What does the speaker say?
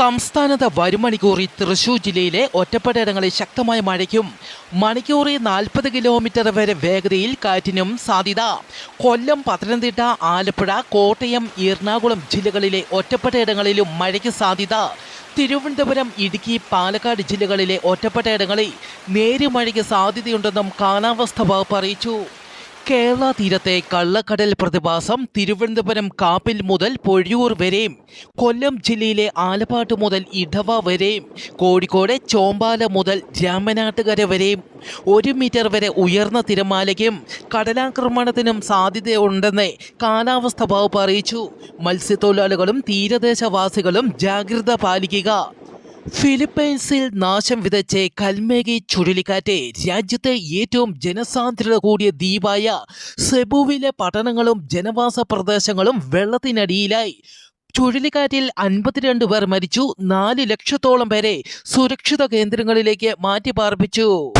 സംസ്ഥാനത്ത് വരും മണിക്കൂറിൽ തൃശൂർ ജില്ലയിലെ ഒറ്റപ്പെട്ടയിടങ്ങളിൽ ശക്തമായ മഴയ്ക്കും മണിക്കൂറിൽ നാൽപ്പത് കിലോമീറ്റർ വരെ വേഗതയിൽ കാറ്റിനും സാധ്യത. കൊല്ലം പത്തനംതിട്ട ആലപ്പുഴ കോട്ടയം എറണാകുളം ജില്ലകളിലെ ഒറ്റപ്പെട്ടയിടങ്ങളിലും മഴയ്ക്ക് സാധ്യത. തിരുവനന്തപുരം ഇടുക്കി പാലക്കാട് ജില്ലകളിലെ ഒറ്റപ്പെട്ടയിടങ്ങളിൽ നേരിയ മഴയ്ക്ക് സാധ്യതയുണ്ടെന്നും കാലാവസ്ഥ വകുപ്പ് അറിയിച്ചു. കേരള തീരത്തെ കള്ളക്കടൽ പ്രതിഭാസം തിരുവനന്തപുരം കാപ്പിൽ മുതൽ പൊഴിയൂർ വരെയും കൊല്ലം ജില്ലയിലെ ആലപ്പാട്ട് മുതൽ ഇടവ വരെയും കോഴിക്കോട് ചോമ്പാല മുതൽ രാമനാട്ടുകര വരെയും ഒരു മീറ്റർ വരെ ഉയർന്ന തിരമാലയ്ക്കും കടലാക്രമണത്തിനും സാധ്യതയുണ്ടെന്ന് കാലാവസ്ഥ വകുപ്പ് അറിയിച്ചു. മത്സ്യത്തൊഴിലാളികളും തീരദേശവാസികളും ജാഗ്രത പാലിക്കുക. ഫിലിപ്പൈൻസിൽ നാശം വിതച്ച് കൽമേകി ചുഴലിക്കാറ്റ്. രാജ്യത്തെ ഏറ്റവും ജനസാന്ദ്രത കൂടിയ ദ്വീപായ സെബുവിലെ പട്ടണങ്ങളും ജനവാസ പ്രദേശങ്ങളും വെള്ളത്തിനടിയിലായി. ചുഴലിക്കാറ്റിൽ അൻപത്തിരണ്ട് പേർ മരിച്ചു. നാല് ലക്ഷത്തോളം പേരെ സുരക്ഷിത കേന്ദ്രങ്ങളിലേക്ക് മാറ്റി പാർപ്പിച്ചു